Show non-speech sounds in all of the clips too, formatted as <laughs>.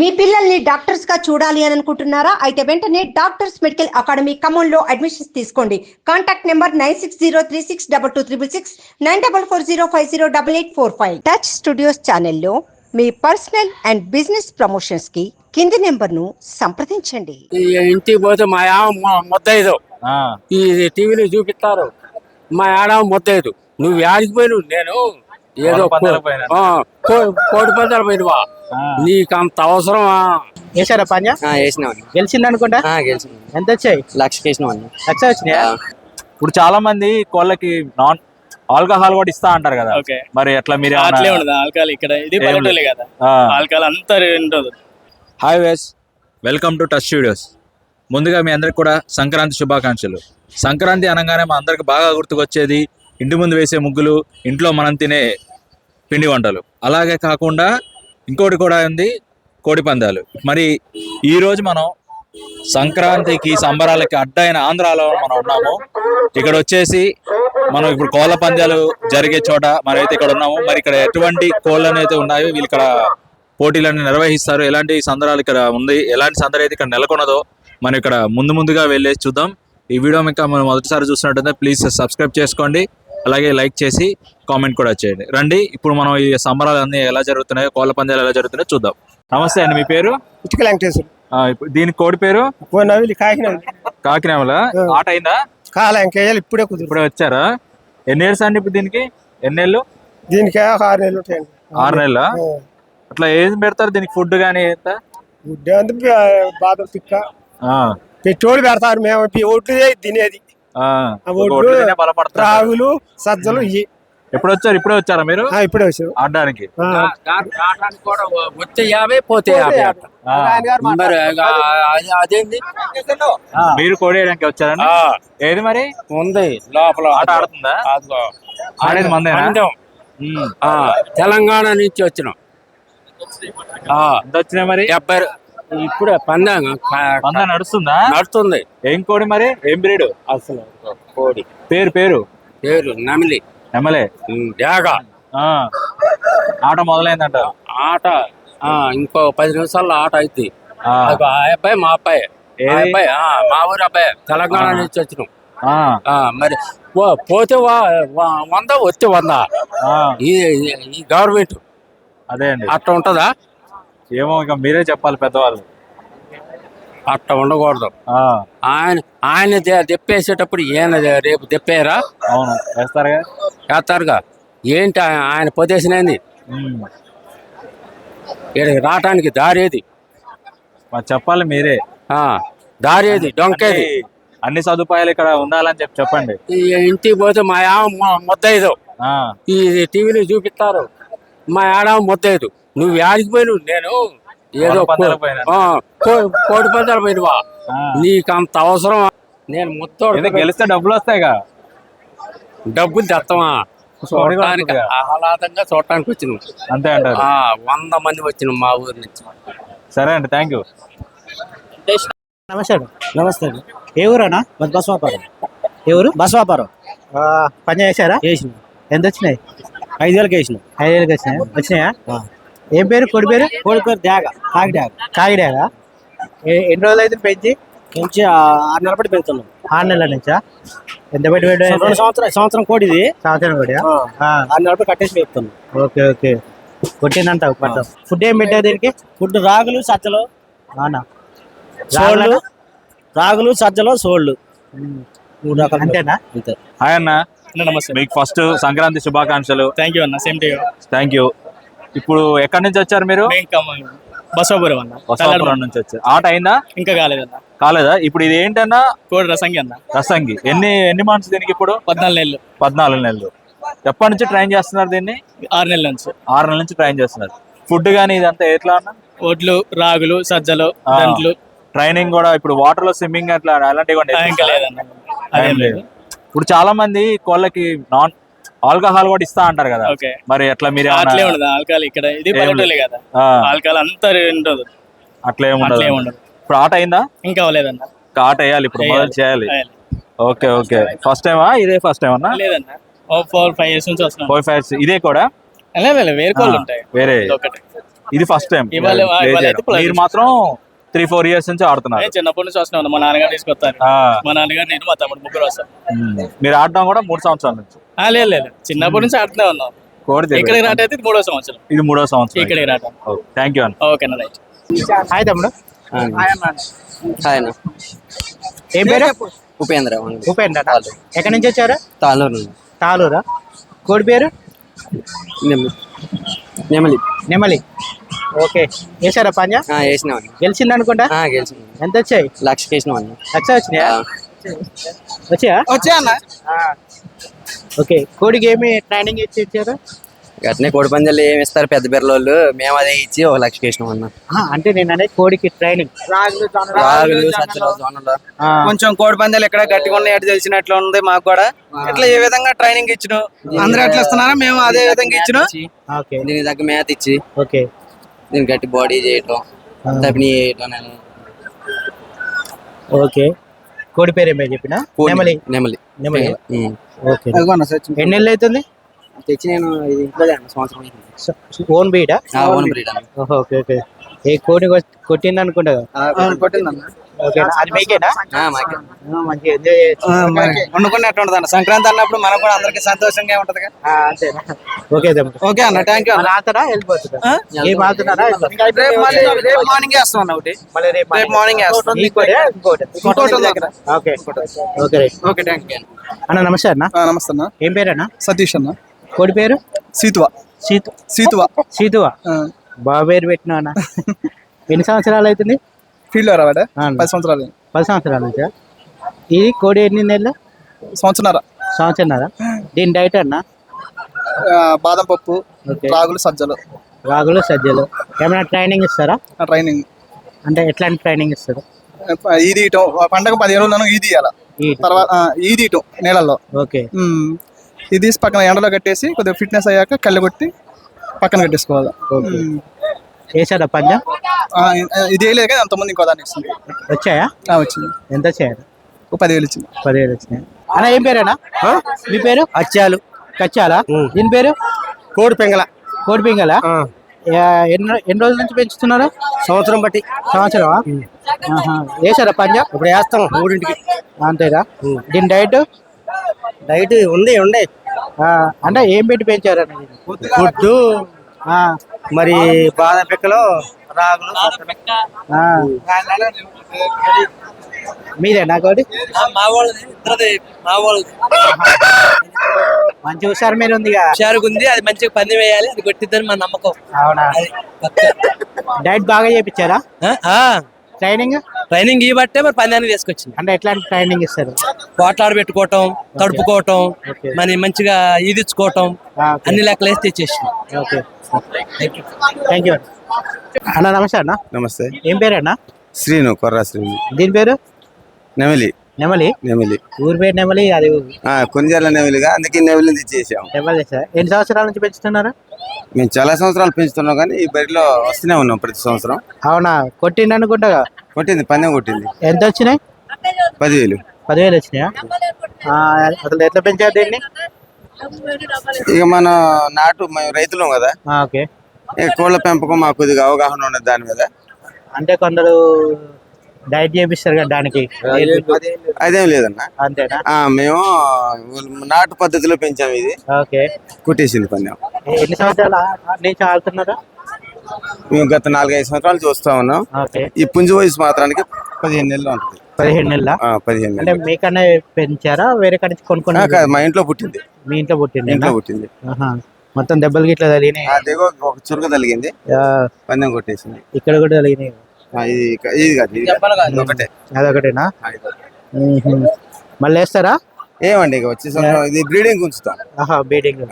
మీ పిల్లల్ని డాక్టర్స్గా చూడాలి అని అనుకుంటున్నారా? అయితే వెంటనే డాక్టర్స్ మెడికల్ అకాడమీ ఖమ్మంలో అడ్మిషన్స్ తీసుకోండి. Contact number nine six zero three six double two triple six nine double four zero five zero double eight four five. Touch studios ఛానల్లో మీ పర్సనల్ అండ్ బిజినెస్ ప్రమోషన్స్కి కింది నెంబర్ను సంప్రదించండి ఇంటికి పోతే మా ఆవ మొ- ముద్దైదు ఆ, ఈ టీవీలో చూపిస్తారు. మా ఆడ ముద్దైదు నువ్వు యాడికి పోయినావు? నేను ఏదో కోడి పందాలకు పోయినా. ఆ, కో- కోడి పందాలు పోయినవా? ఆ. నీకు అంత అవసరమా వేసారా పంజా వేసినాం గెలిచింది అనుకుంటా గెలిచింది ఎంత వచ్చాయి లక్షకి వేసినాం అన్న. లక్ష వచ్చినాయా? ఇప్పుడు చాలా మంది కోళ్ళకి నాన్ ఆల్కహాల్ కూడా ఇస్తా అంటారు కదా. మరి ఎట్లా మీరు అట్లే ఉండదు ఆల్కహాల్ ఇక్కడ ఇది కదా. ఆల్కహాల్ అంతా ఉండదు. Hi ways welcome to touch studios ముందుగా మీ అందరికి కూడా సంక్రాంతి శుభాకాంక్షలు. సంక్రాంతి అనగానే మా అందరికి బాగా గుర్తుకొచ్చేది ఇంటి ముందు వేసే ముగ్గులు ఇంట్లో మనం తినే పిండి వంటలు. అలాగే కాకుండా ఇంకోటి కూడా ఉంది కోడి పందాలు. మరి ఈ రోజు మనం సంక్రాంతికి సంబరాలకి అడ్డైన ఆంధ్రాలో మనం ఉన్నాము. ఇక్కడ వచ్చేసి మనం ఇప్పుడు కోళ్ళ పందాలు జరిగే చోట మనమైతే ఇక్కడ ఉన్నాము. మరి ఇక్కడ ఎటువంటి కోళ్ళను అయితే ఉన్నాయో వీళ్ళు ఇక్కడ పోటీలన్నీ నిర్వహిస్తారు. ఎలాంటి సందరాలు ఇక్కడ ఉంది ఎలాంటి సందడి అయితే ఇక్కడ నెలకొన్నదో మనం ఇక్కడ ముందు ముందుగా వెళ్ళేసి చూద్దాం. ఈ వీడియో ఇంకా మనం మొదటిసారి చూసినట్టుంటే ప్లీజ్ సబ్స్క్రైబ్ చేసుకోండి. అలాగే లైక్ చేసి కామెంట్ కూడా చేయండి. రండి ఇప్పుడు మనం ఈ సంబరాలు అన్ని ఎలా జరుగుతున్నాయో కోళ్ళ పందాలు ఎలా జరుగుతున్నాయో చూద్దాం. నమస్తే అండి మీ పేరు? ఇటుక వెంకటేశ్వర. దీని కోడి పేరు? కాకినామల ఆట అయిందా? కాల ఇంకేయాలి ఇప్పుడే కుదురు. ఇప్పుడే వచ్చారా? ఎన్ని ఇయర్స్ అండి ఇప్పుడు దీనికి? ఎన్ని దీనికి ఆరు నెలలు ఉంటాయండి. ఆరు నెలల? అట్లా ఏం పెడతారు దీనికి? ఫుడ్ కానీ ఎంత? బాదం పిక్క ఆ, పెట్రోల్ పెడతారు మేము ఒడ్లు తినేది. రాగులు సజ్జలు ఇవి ఎప్పుడు వచ్చారు? ఇప్పుడే వచ్చారా మీరు? ఆ, ఇప్పుడే వచ్చావు ఆడడానికి. ఆ. రావడానికి కూడా వచ్చే యాభై పోతే మరి ఆ- అది- అదేంది? మీరు కోడి వేయడానికి వచ్చారండి ఆ, ఏది మరి? ఉంది. లోపల. ఆట ఆడుతుందా. ఆడేది మందేనా. ఆ, తెలంగాణ నుంచి వచ్చినాం. ఎంత వచ్చినాయి మరి? డెబ్బై ఇప్పుడే పందాం. మంద నడుస్తుందా? నడుస్తుంది. ఏం కోడి మరి? ఏం బ్రీడ్? అసలు కోడి. పేరు పేరు? పేరు నమిలి. ఉమ్, డేగ. ఆట మొదలైందంటారు ఆట. ఆ, ఇంకో పది నిమిషాల్లో ఆట అయింది ఆ. అబ్బాయి మా అబ్బాయి? అబ్బాయి ఆ, మా ఊరు అబ్బాయి. తెలంగాణ నుంచి వచ్చినాం. మరి పోతే వంద వస్తే వంద. ఈ గవర్నమెంట్. అదే అండి. అట్ట ఉంటుందా? ఏమో ఇక మీరే చెప్పాలి పెద్దవాళ్ళు. అట్ట ఉండకూడదు. ఆ, ఆయన ఆయన దెప్పేసేటప్పుడు ఈయన రేపు దెప్పేయరా అవును. వేస్తారుగా? చేస్తారుగా ఏంటి ఆయన- పొదేసినది. ఇక్కడికి రావటానికి దారేది. చెప్పాలి మీరే. ఆ, దారేది డొంకేది. అన్ని- సదుపాయాలు ఇక్కడ ఉండాలని చెప్పి చెప్పండి. ఈ ఇంటికి పోతే మా ఆవ మొ- ముద్దైదు ఆ, ఈ టీవీలో చూపిస్తారు. మా ఆడ ముద్దైదు నువ్వు యాడికి పోయినావు? నేను ఏదో కోడి పందాలకు పోయినా. ఆ, కో- కోడి పందాలు పోయినవా. నీకు అంత అవసరం నేను ఏదో గెలిస్తే డబ్బులు వస్తాయిగా. డబ్బులు తెస్తామా కోడి చూడటానికి. ఆహ్లాదంగా చూడటానికి వచ్చినాం. అంతే అంటారు. ఆ, వంద మంది వచ్చినాం మా ఊరి నుంచి. సరే అండి థ్యాంక్ యూ నమస్తే అండి. నమస్తే అండి. ఏ ఊరన్నా మరి బస్ వ్యాపారం ఏ ఊరు? బస్ వ్యాపారం పని చేశారా? వేసిన ఎంత వచ్చినాయి? ఐదు వేలకు వేసిన. ఐదు వేలకు వచ్చినాయా? వచ్చినాయా? ఆ. ఏం పేరు? కొడి పేరు? కోడి పేరు డాగ కాకి డాగ కాకిడాగా ఏ- ఎన్ని రోజులు అయితే పెంచి ఆ ఆరు నెలల పట్టి పెడుతున్నాం ఆరు నెలల నుంచా? ఎంత పెట్టి రెండు పెట్టారు సంవత్సరం సంవత్సరం కోడి ఇది సంవత్సరం కూడా ఆ, ఆరు నెలల కట్టేసి పెడుతున్నాం ఓకే ఓకే. కొట్టిందంటావు పట్టం. ఫుడ్ ఏం పెట్టావు దీనికి? ఫుడ్ రాగులు సజ్జలు. అవునా? సోళ్ళు రాగులా? రాగులు సజ్జలు సోళ్ళు. మూడు రకాలు. అంతేనా? అంతే. హాయ్ అన్న. నమస్తే. మీకు ఫస్ట్ సంక్రాంతి శుభాకాంక్షలు. థ్యాంక్ యూ అన్న. సేమ్ టు థ్యాంక్ యూ ఇప్పుడు ఎక్కడి నుంచి వచ్చారు మీరు? బసవపురం అన్న. బసవాపురం నుంచి వచ్చారు. ఆట అయిందా? ఇంకా కాలేదన్న. కాలేదా? ఇప్పుడు ఇది ఏంటన్నా? కోడి రసంగి అన్న. రసంగి. ఎన్ని ఎన్ని మంత్స్ దీనికి ఇప్పుడు? పద్నాలుగు నెలలు. పద్నాలుగు నెలలు. ఎప్పటి నుంచి ట్రైన్ చేస్తున్నారు దీన్ని? ఆరు నెలల నుంచి. ఆరు నెలల నుంచి ట్రైన్ చేస్తున్నారు. ఫుడ్ కానీ ఇదంతా ఎట్లా అన్న? ఒడ్లు రాగులు సజ్జలు. దంట్లు ట్రైనింగ్ కూడా ఇప్పుడు వాటర్లో స్విమ్మింగ్ అట్లా అలాంటివి కూడా. ఇప్పుడు చాలా మంది కోళ్ళకి నాన్ ఆల్కహాల్ కూడా ఇస్తా అంటారు కదా. మరి ఎట్లా మీరు అట్లే ఉండదు ఆల్కహాల్ ఇక్కడ ఇది ఏం పల్లెటూలే కదా. ఆల్కహాల్ అంతా ఉండదు. అట్లా ఏమి ఉండదు. అట్లే ఉండదు. ఇప్పుడు ఆట అయిందా? ఇంకా అవ్వలేదన్న. ఆట వేయాలి ఇప్పుడు మొదలు చేయాలి. Okay okay. ఫస్ట్ టైమా ఇదే ఫస్ట్ టైం అన్నా? లేదన్న. ఫోర్ ఫైవ్ ఇయర్స్ నుంచి వస్తున్నాం ఫోర్ ఫైవ్ ఇదే కూడా? లేదు వేరే కోళ్ళు ఉంటాయి. వేరే. ఇది ఫస్ట్ టైం మీరు మాత్రం త్రీ ఫోర్ ఇయర్స్ నుంచి ఆడుతున్నారు. నేను చిన్నప్పటి నుంచి వస్తున్నాను. మా నాన్నగారు తీసుకొస్తాను. మా నాన్నగారు నేను మా తమ్ముడు ముగ్గురు వస్తాను. మీరు ఆడడం కూడా మూడు సంవత్సరాల నుంచి. లేదు లేదు. చిన్నప్పటి నుంచి ఆడుతూనే ఉన్నాం. ఇక్కడికి రావటం అయితే ఇది మూడో సంవత్సరం. ఇది మూడో సంవత్సరం ఇక్కడికి రావటం థ్యాంక్ యూ అన్న. ఓకే అన్న రైట్. హాయ్ తమ్ముడు. హాయ్. అన్న. ఏం పేరు? ఉపేంద్ర ఉపేంద్ర ఎక్కడి నుంచి వచ్చారు? తాళూరు నుండి. తాళూరా? కోడి పేరు? నెమలి. నెమలి. ఓకే. వేసారా పంజా? ఆ, వేసినామన్న గెలిచింది అనుకుంటా? ఆ, గెలిచింది. ఎంత వచ్చాయి? లక్ష వేసినామన్న లక్ష వచ్చినాయా. వచ్చాయా? వచ్చా అన్న ఆ. ఓకే కోడికి ఏమి ట్రైనింగ్ ఇచ్చి ఇచ్చారు? అట్నే కోడి పందాలు ఏమి ఇస్తారు పెద్ద పిల్లలు. మేము అదే ఇచ్చి ఒక లక్ష వేసినాం అన్న. అంటే నేను అనేది కోడికి ట్రైనింగ్ కొంచెం కోడి పందాలు ఎక్కడ గట్టిగా ఉన్నాయో తెలిసినట్లు ఉంది మాకు కూడా. ఇట్లా ఏ విధంగా ట్రైనింగ్ ఇచ్చిన? అందరూ ఎట్లా ఇస్తున్నారో మేము అదే విధంగా ఇచ్చిన? ఓకే. దీనికి తగ్గ మేత ఇచ్చి. ఓకే. దీనికి గట్టి బాడీ చేయటం చేయటం ఓకే. కోడి పేరు ఏమే చెప్పిన? నెమలి. నెమలి. నెమలి. ఓకే. ఎన్ని నెలలు అవుతుంది? తెచ్చి నేను ఇది సంవత్సరం. ఓన్ బీడా ఆ, ఓన్ బ్రీడ్ ఓకే ఓకే. ఏ కోడి కొట్టింది అనుకుంటా కదా? ఓకే అది మీకేనా? ఆ, మాకే. ఆ, మంచిగా ఎంజాయ్ చేయొచ్చు. వండుకుని ఎట్లా ఉంటుంది అన్న. సంక్రాంతి అన్నప్పుడు మనకు కూడా అందరికి సంతోషంగా ఉంటది ఓకే అన్న థ్యాంక్ యూ ఆతరా రేపు మార్నింగ్ వేస్తాం అన్న ఒకటి. రేపు వేస్తాం. ఓకే. థ్యాంక్ యూ అన్న. నమస్తే అన్న. నమస్తే అన్న. ఏం పేరు అన్న? సతీష్ అన్న. కోడి పేరు? సీతువ. సీతు. సీతువ. సీతువా. బాబు పేరు పెట్టినా అన్న. <laughs> ఎన్ని సంవత్సరాలు అవుతుంది? ఫీల్డ్ రావాడా పది సంవత్సరాలు. పది సంవత్సరాల నుంచా. ఇది కోడి ఎన్ని నెలలు? సంవత్సరాల సంవత్సరంన్నర. దీని డైట్ అన్న? బాదం పప్పు రాగులు సజ్జలు. రాగులు సజ్జలు. ఏమైనా ట్రైనింగ్ ఇస్తారా? ట్రైనింగ్. అంటే ఎట్లాంటి ట్రైనింగ్ ఇస్తారు? ఈది ఇయటం పండగ పదిహేను రోజులను ఈది ఈ తర్వాత ఈది ఇయటం నీళ్ళల్లో ఓకే. ఇది పక్కన ఎండలో కట్టేసి కొద్దిగా ఫిట్నెస్ అయ్యాక కళ్ళు కొట్టి పక్కన కట్టేసుకోవాలి. వేసారా పంజా ఆ, ఇది వేయలేదు కానీ అంతమంది ఇంకో దాన్ని ఇస్తుంది. వచ్చాయా? ఆ, వచ్చింది. ఎంత వచ్చాయా ఓ పదివేలు ఇచ్చింది. పదివేలు వచ్చినాయి. అన్న ఏం పేరేనా? మీ పేరు? అచ్చాలు. కచ్చాలా? దీని పేరు? కోడి పెంగల కోడి పింగళ. ఎన్ని ఎన్ని రోజుల నుంచి పెంచుతున్నారా? సంవత్సరం బట్టి. సంవత్సరమా? ఆహా. వేసారా పంజా ఇప్పుడు వేస్తాం మూడింటికి. అంతేగా దీని డైట్? డైట్ ఉంది ఉండే. అంటే ఏం పెట్టి పెంచారు అన్న దీన్ని? గుడ్డు. ఆ, మరి బాదం పిక్కలు రాగులు ఆ. మీరేనా కోడి మా వాళ్ళది ఇద్దరిది మా వాళ్ళది. మంచి హుషారు మీద ఉందిగా ఉంది అది మంచిగా పంది వేయాలి అది కొట్టిద్దని మా నమ్మకం. అవునా? డైట్ బాగా చేయించారా ట్రైనింగ్? ట్రైనింగ్ ఇవ్వట్టే మరి పందాన్ని తీసుకొచ్చింది. అంటే ఎట్లాంటి ట్రైనింగ్ ఇస్తారు? కోట్లాడ పెట్టుకోవటం తడుపుకోవటం మరి మంచిగా ఈదిచ్చుకోవటం. అన్ని లెక్కలు వేసి తెచ్చేసి ఓకే. థ్యాంక్ యూ అన్న నమస్తే అన్న. నమస్తే. ఏం పేరు అన్న? శ్రీను కొర్రా శ్రీను. దీని పేరు? నెమలి. నెమలి? నెమలి. ఊరి పేరు నెమలి అది ఆ, కొంజర్ల నెమలిగా అందుకే నెమలిని తెచ్చేసాం. నెమలి సార్ ఎన్ని సంవత్సరాల నుంచి పెంచుతున్నారు? మేము చాలా సంవత్సరాలు పెంచుతున్నాం కానీ ఈ బరిలో వస్తూనే ఉన్నాం ప్రతి సంవత్సరం. అవునా? కొట్టిండి అనుకుంటా కొట్టింది పందెం కొట్టింది. ఎంత వచ్చినాయి? పదివేలు. పదివేలు వచ్చినాయా? అసలు ఎట్లా పెంచారు దీన్ని? ఇక మన నాటు మేము రైతులం కదా. ఓకే. కోళ్ళ పెంపకం మాకు కొద్దిగా అవగాహన ఉన్నది దాని మీద. అంటే కొందరు డైట్ చేపిస్తారు కదా దానికి. అదేం లేదన్న. అంతేనా? మేము నాటు పద్ధతిలో పెంచాము ఇది. ఓకే. కుట్టేసింది పందెం. ఎన్ని సంవత్సరాల నుంచి ఆడుతున్నారా? మేము గత నాలుగైదు సంవత్సరాలు చూస్తా ఉన్నాం. ఈ పుంజు వయసు మాత్రానికి పదిహేను నెలలు ఉంటుంది. పదిహేడు నెలల? ఆ, పదిహేను అంటే మీకన్నా పెంచారా? వేరే కాడ నుంచి కొనుక్కున్నా మా ఇంట్లో పుట్టింది. మీ ఇంట్లో పుట్టింది ఇంట్లో పుట్టింది. మొత్తం దెబ్బలు గిట్లా తగిలినాయి. దిగో ఒక చురుక తగిలింది. ఆ, పందెం కొట్టేసింది. ఇక్కడ కూడా తగిలినాయి. ఇది కాదు ఇది కాదు. ఇది ఒకటే. అదొకటేనా. మళ్ళీ వేస్తారా? ఏమండి ఇక వచ్చే సంవత్సరం ఇది బ్రీడింగ్ ఉంచుతాం. బీడింగ్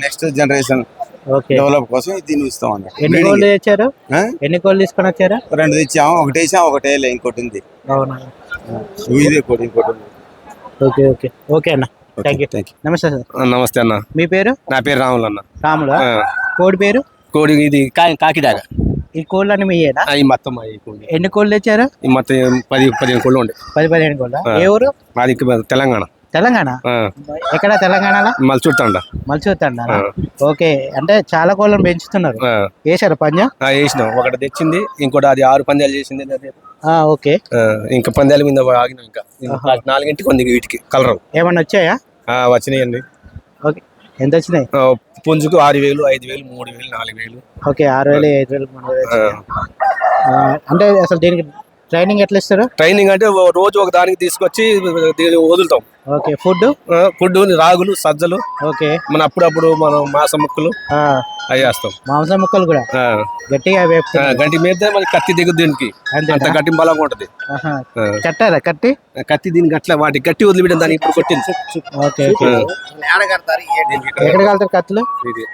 నెక్స్ట్ జనరేషన్ డెవలప్ కోసం దీన్ని అండి ఎన్ని. కోళ్ళు తెచ్చారు? ఎన్ని కోళ్ళు తీసుకొని వచ్చారు రెండు తెచ్చాము ఒకటి వేసాం ఒకటి వేయలే ఇంకోటి ఉంది. అవునా? ఇదే ఇంకోటి ఇంకోటి ఉంది. Okay okay. ఓకే అన్న. థ్యాంక్ యూ థ్యాంక్ యూ నమస్తే సార్. నమస్తే అన్న. మీ పేరు? నా పేరు రాములు అన్న. రాములా? కోడి పేరు? కోడి ఇది కాకిడాగ ఈ కోళ్ళని మీయేనా? ఈ మొత్తం ఎన్ని కోళ్ళు తెచ్చారు? ఈ మొత్తం పది పదిహేను కోళ్ళు ఉండే. పది పదిహేను కోళ్ళ. ఏ ఊరు? మాది తెలంగాణ. తెలంగాణ? ఎక్కడ తెలంగాణలో? మళ్ళీ చూస్తాండ మలిచూతండ ఓకే. అంటే చాలా కోళ్ళను పెంచుతున్నారు. వేసారు పంజా? వేసినాం. ఒకటి తెచ్చింది ఇంకోటి అది ఆరు పందాలు చేసింది ఓకే. ఇంకా పందాల మీద ఆగినాం ఇంకా. నాలుగింటికి ఉంది వీటికి కలర్. ఏమన్నా వచ్చాయా? వచ్చినాయండి. ఓకే. ఎంత వచ్చినాయి? పుంజుకు ఆరు వేలు ఐదు వేలు మూడు వేలు నాలుగు వేలు. ఓకే ఆరు వేలు ఐదు వేలు మూడు వేలు అంటే అసలు దీనికి ట్రైనింగ్ ఎట్లా ఇస్తారు? ట్రైనింగ్ అంటే ఓ రోజు ఒక దానికి తీసుకొచ్చి దీన్ని వదులుతాం. ఓకే ఫుడ్ ఫుడ్ రాగులు సజ్జలు ఓకే. మన అప్పుడప్పుడు మనం మాస ముక్కలు ఆ, అవి వేస్తాం మాంసం ముక్కలు కూడా? ఆ, గట్టిగా గంటి మీద మనకి కత్తి దిగు దీనికి. అంత గట్టి బలంగా ఉంటది. కట్టారా కట్టి కత్తి దీనికి అట్లా వాటి గట్టి వదిలిపెట్టిన దానికి ఇప్పుడు కొట్టింది. ఓకే ఎక్కడ కలుతారు కత్తులు? ఇది.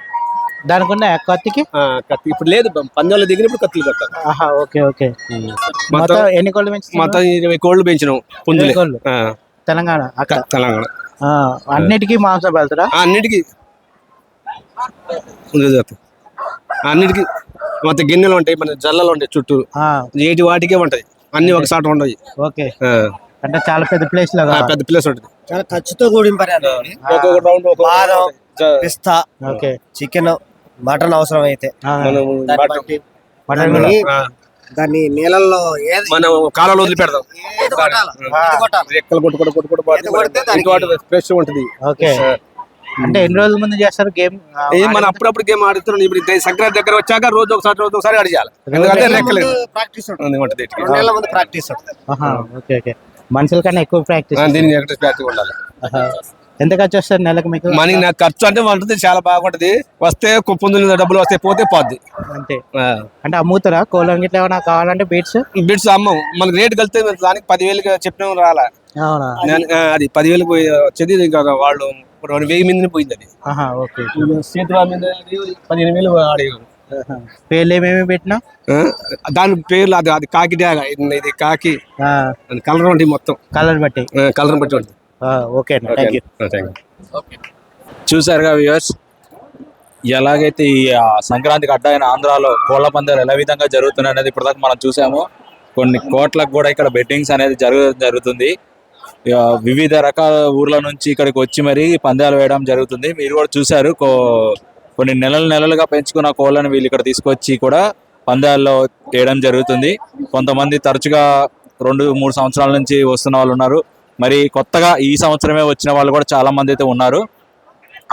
దానికి ఉన్న కత్తికి? ఆ, కత్తి. ఇప్పుడు లేదు పందాలు దిగినప్పుడు కత్తులు కట్టాలి ఆహా ఓకే ఓకే. మొత్తం ఎన్ని కోళ్ళు పెంచుతున్నారు మొత్తం ఇరవై కోళ్ళు పెంచినాం పుంజులే. కోళ్ళు. ఆ, తెలంగాణ అక్కడ తెలంగాణ. ఆ, అన్నిటికీ మాంసం వెళ్తారా ఆ, అన్నిటికీ. అన్నిటికీ. మొత్తం గిన్నెలు ఉంటాయి మన జల్లలు ఉంటాయి చుట్టూ. ఆ, ఏటి వాటికే ఉంటాయి. అన్ని ఒకసారి ఉండవు ఓకే. అంటే చాలా పెద్ద ప్లేస్లో ఆ, కావాలి. పెద్ద ప్లేస్ ఉంటుంది. చాలా ఖర్చుతో కూడిన పని. ఒక్కొక్క రౌండ్ పిస్తా ఓకే. చికెన్. మటన్ అవసరం అయితే దాన్ని నీళ్ళల్లో ఏది మనం కాలంలో వదిలిపెడదాం. ఏది కొట్టాలి? ఆ. ఏది కొట్టాలి? రెక్కలు ఫ్రెష్ ఉంటుంది. ఓకే. అంటే ఎన్ని రోజుల ముందు చేస్తారు గేమ్? మనం అప్పుడప్పుడు గేమ్ ఆడుతున్నాం. ఇప్పుడు సంక్రాంతి దగ్గర వచ్చాక రోజు ఒకసారి రోజు ఒకసారి ఆడియాలి. ఎందుకంటే రెక్కలు ప్రాక్టీస్ ఉంటుంది. నెలల ముందు ప్రాక్టీస్ ఉంటుంది. ఆహా, ఓకే ఓకే. మనుషుల కన్నా ఎక్కువ ప్రాక్టీస్ దీనికి ఎక్కడ ప్రాక్టీస్ ఉండాలి? ఎంత ఖర్చు వస్తుంది నెలకు మీకు? మనకి నాకు ఖర్చు అంటే ఉంటుంది చాలా బాగుంటది. వస్తే పుంజుల డబ్బులు వస్తే పోతే పోద్ది. అంతే. అంటే అమ్ముతారా? కోళ్ళని గిట్ల ఏమైనా కావాలంటే బీట్స్? బిడ్స్ అమ్మం. మనకి రేట్ కలితే దానికి పదివేలు చెప్పిన రాలా. అది పదివేలు పోయి వచ్చేది ఇంకా వాళ్ళు రెండు వెయ్యి మందిని పోయింది అది. ఓకే. మీద పదిహేను వేలు ఆడేవారు. పేర్లు ఏమేమి పెట్టినా? దాని పేర్లు అది అది కాకి ఇది కాకి. కలర్ ఉంటుంది మొత్తం. కలర్ బట్టి. కలర్ బట్టి ఉంటుంది ఓకే అండి థ్యాంక్ యూ చూసారుగా వ్యూవర్స్ ఎలాగైతే ఈ సంక్రాంతికి అడ్డైన ఆంధ్రాలో కోళ్ళ పందాలు ఎలా విధంగా జరుగుతున్నాయి అనేది ఇప్పటిదాకా మనం చూసాము కొన్ని కోట్లకు కూడా ఇక్కడ బెట్టింగ్స్ అనేది జరుగు జరుగుతుంది. ఇక వివిధ రకాల ఊర్ల నుంచి ఇక్కడికి వచ్చి మరి పందాలు వేయడం జరుగుతుంది. మీరు కూడా చూశారు. కో- కొన్ని నెలలు నెలలుగా పెంచుకున్న కోళ్ళను వీళ్ళు ఇక్కడ తీసుకొచ్చి కూడా పందాల్లో వేయడం జరుగుతుంది. కొంతమంది తరచుగా రెండు మూడు సంవత్సరాల నుంచి వస్తున్న వాళ్ళు ఉన్నారు. మరి కొత్తగా ఈ సంవత్సరమే వచ్చిన వాళ్ళు కూడా చాలా మంది అయితే ఉన్నారు.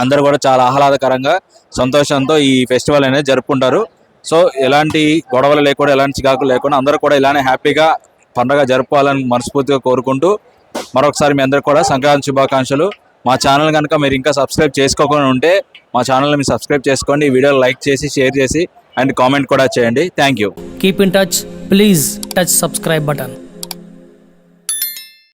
అందరూ కూడా చాలా ఆహ్లాదకరంగా సంతోషంతో ఈ ఫెస్టివల్ అనేది జరుపుకుంటారు. సో ఎలాంటి గొడవలు లేకుండా ఎలాంటి చికాకులు లేకుండా అందరూ కూడా ఇలానే హ్యాపీగా పండగ జరుపుకోవాలని మనస్ఫూర్తిగా కోరుకుంటూ మరొకసారి మీ అందరికి కూడా సంక్రాంతి శుభాకాంక్షలు. మా ఛానల్ కనుక మీరు ఇంకా సబ్స్క్రైబ్ చేసుకోకుండా ఉంటే మా ఛానల్ని మీరు సబ్స్క్రైబ్ చేసుకోండి ఈ వీడియో లైక్ చేసి షేర్ చేసి అండ్ కామెంట్ కూడా చేయండి. Thank you. Keep in touch please touch subscribe button